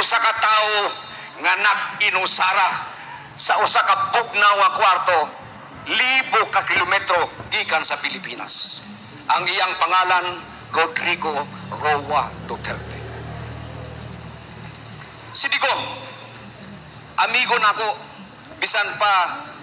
usa ka tawo nga nag-inusara sa usa ka bugnaw kwarto libo ka kilometro gikan sa Pilipinas. Ang iyang pangalan Rodrigo Roa Duterte. Si Digong, amigo nako bisan pa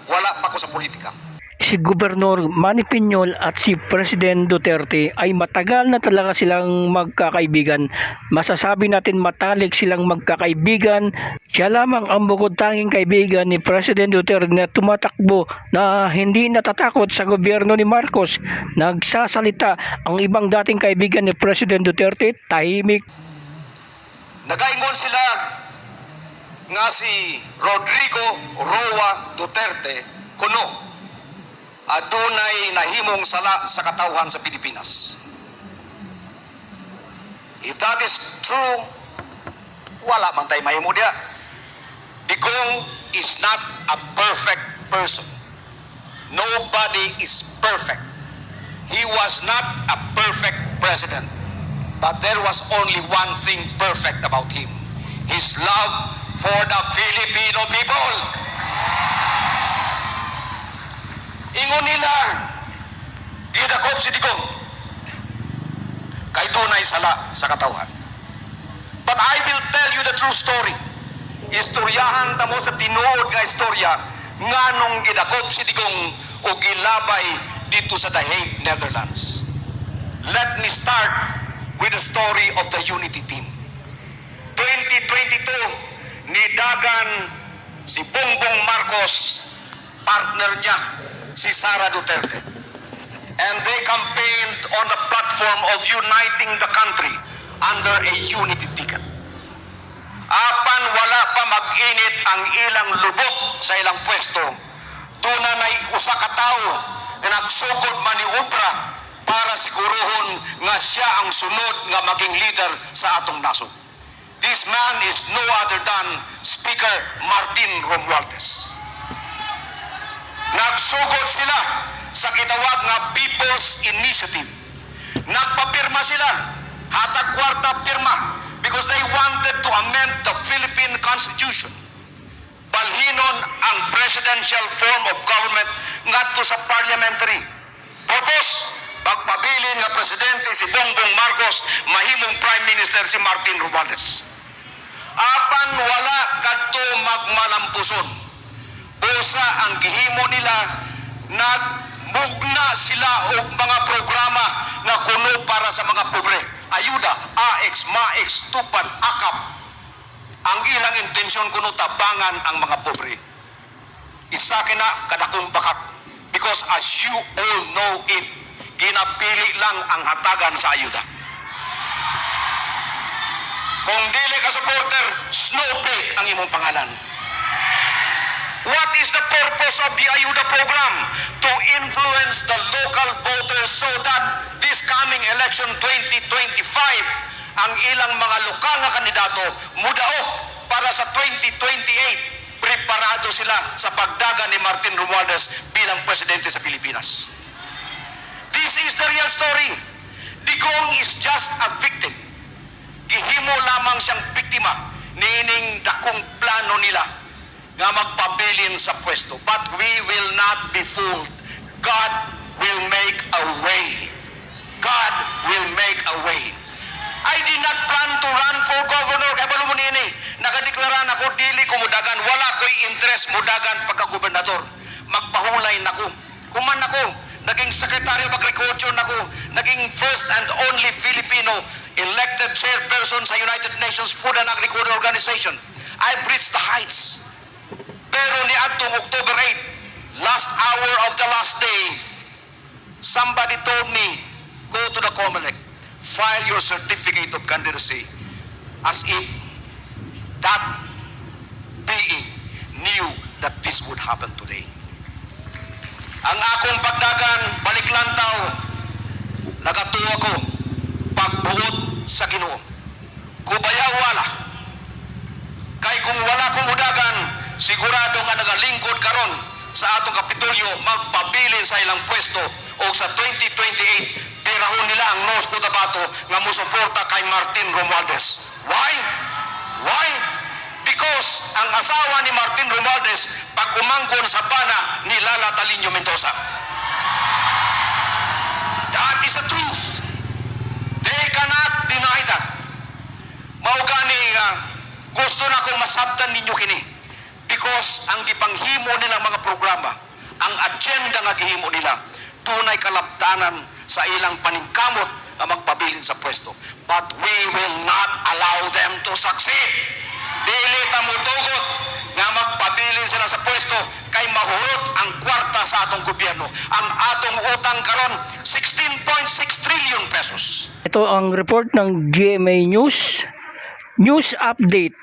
wala pa ko sa politika. Si Gobernador Manny Piñol at si President Duterte ay matagal na talaga silang magkakaibigan. Masasabi natin matalik silang magkakaibigan. Siya lamang ang bukod tanging kaibigan ni President Duterte na tumatakbo na hindi natatakot sa gobyerno ni Marcos. Nagsasalita ang ibang dating kaibigan ni President Duterte, tahimik. Nagaingon sila nga si Rodrigo Roa Duterte kuno adunay nahimong sala sa katawhan sa Pilipinas. If that is true, wala man tayo mahimo diya. Digong is not a perfect person. Nobody is perfect. He was not a perfect president. But there was only one thing perfect about him. His love for the Filipino people. Ingon nila, gidakop si Digong. Kay tunay sala sa katawhan. But I will tell you the true story. Istoryahan ta mo sa tinuod nga istorya nganong gidakop si Digong o gilabay dito sa The Hague, Netherlands. Let me start with the story of the Unity Team. 2022, nidagan si Bongbong Marcos, partner niya, si Sara Duterte. And they campaigned on the platform of uniting the country under a unity ticket. Apan wala pa mag-init ang ilang lubok sa ilang pwesto, tuna na'y usa ka tawo na nagsugod maniobra para siguruhon nga siya ang sunod nga maging leader sa atong nasod. This man is no other than Speaker Martin Romualdez. Nagsugod sila sa gitawag nga People's Initiative. Nagpapirma sila, hatag kwarta pirma, because they wanted to amend the Philippine Constitution. Balhinon ang presidential form of government ngadto sa parliamentary. Purpose, pagpabilin nga presidente si Bongbong Marcos, mahimong prime minister si Martin Romualdez. Apan wala kadto magmalampuson busa ang gihimo nila nagmugna sila og mga programa nga kuno para sa mga pobre. Ayuda AX MAX tupad akap ang ilang intensyon kuno tabangan ang mga pobre. Isa kina kadakong bakak. Because as you all know it ginapili lang ang hatagan sa ayuda. Kung dili ka supporter snowflake ang imong pangalan What is the purpose of the Ayuda program? To influence the local voters so that this coming election 2025, ang ilang mga lokal na kandidato mudao para sa 2028, preparado sila sa pagdaga ni Martin Romualdez bilang presidente sa Pilipinas. This is the real story. Digong is just a victim. Gihimo lamang siyang biktima nining dakong plano nila nga magpabilin sa pwesto. But we will not be fooled. God will make a way. God will make a way. I did not plan to run for governor. Kaya balo mo nini, nagadeklaran ako, dili ko mudagan. Wala ko'y interest mudagan pagka-gobernador. Magpahulay nako. Human ako. Naging secretary of agriculture nako. Naging first and only Filipino elected chairperson sa United Nations Food and Agriculture Organization. I reached the heights. Pero ni atong October 8, last hour of the last day, somebody told me, go to the COMELEC, file your certificate of candidacy as if that being knew that this would happen today. Ang akong pagdagan, baliklantaw, nagatuwa ko, pagbuot sa ginoo. Kubaya wala, Kay kung wala kong udagan, sigurado nga nagalingkod karon sa atong kapitulyo magpabilin sa ilang pwesto o sa 2028 pirahon nila ang North Cotabato nga musuporta kay Martin Romualdez. Why? Why? ang asawa ni Martin Romualdez pag umangkon sa bana ni Lala Talinio Mendoza. That is the truth. They cannot deny that. Mao nga gusto na akong masabtan ninyo kini because ang gipanghimo nilang mga programa, ang agenda nga gihimo nila, tunay kalabtanan sa ilang paningkamot na magpabilin sa pwesto. But we will not allow them to succeed. Dili ta mutugot nga magpabilin sila sa pwesto kay mahurot ang kwarta sa atong gobyerno. Ang atong utang karon 16.6 trillion pesos. Ito ang report ng GMA News. News update.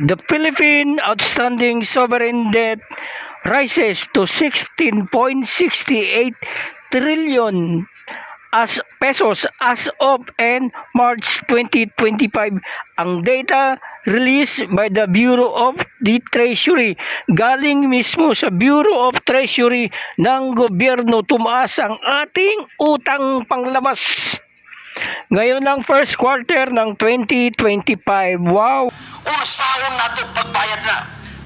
The Philippine outstanding sovereign debt rises to 16.68 trillion as pesos as of end March 2025 ang data released by the Bureau of the Treasury galing mismo sa Bureau of Treasury ng gobyerno tumaas ang ating utang panglabas ngayon ang first quarter ng 2025. Wow! Unsahon nato pagbayad na.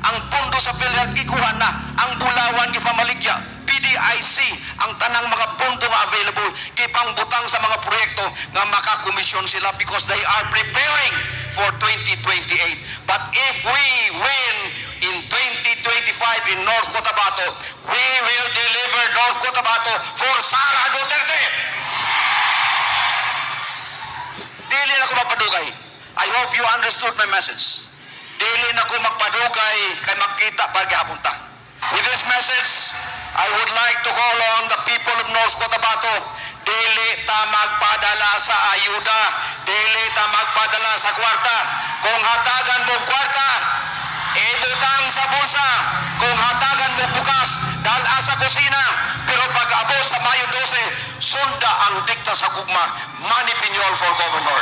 Ang pondo sa PhilHealth gikuha na, ang bulawan gipamaligya, PDIC, ang tanang mga pondo nga available, gipangbutang sa mga proyekto nga makakomisyon sila because they are preparing for 2028. But if we win in 2025 in North Cotabato, we will deliver North Cotabato for Sara Duterte. Dili na ko magpadugay. I hope you understood my message. Dili na ko magpadugay kay magkita para gihapon ta. With this message, I would like to call on the people of North Cotabato. Dili ta magpadala sa ayuda. Dili ta magpadala sa kwarta. Kung hatagan mo kwarta, ibutang sa bulsa. Kung hatagan mo bukas, dala sa kusina. Pero pag abot sa Mayo 12, sunda ang dikta sa gugma. Manny Piñol for Governor.